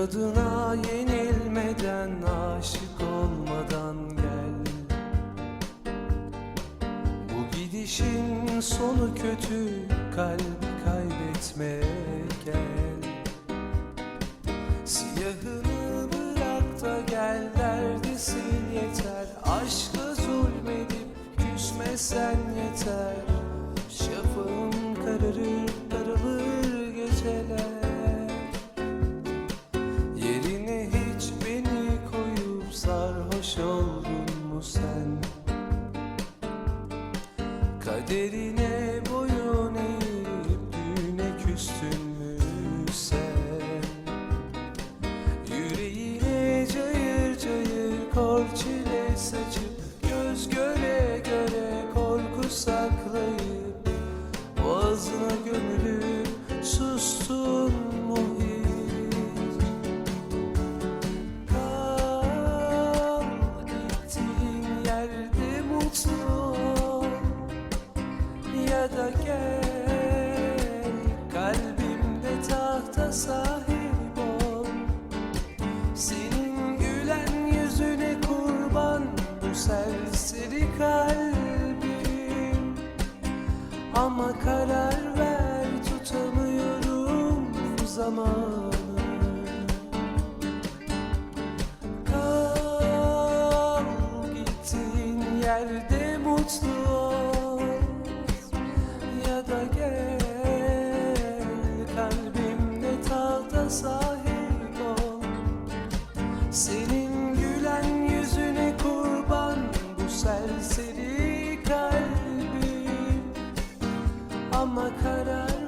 İnadına yenilmeden aşık olmadan gel. Bu gidişin sonu kötü kalbi kaybetme gel. Siyahını bırak da gel derdisin yeter. Aşka zulmedip küsmesen yeter. Şafağın kararır Kaderine boyun eğip düğüne küstün mü sen? Yüreğine cayır cayır kor çile saçıp Göz göre Da gel kalbimde tahta sahip ol. Senin gülen yüzüne kurban bu serseri kalbim. Ama karar ver tutamıyorum zamanı. Kal yerde mutlu ol Senin gülen yüzüne kurban bu serseri kalbim. Ama karar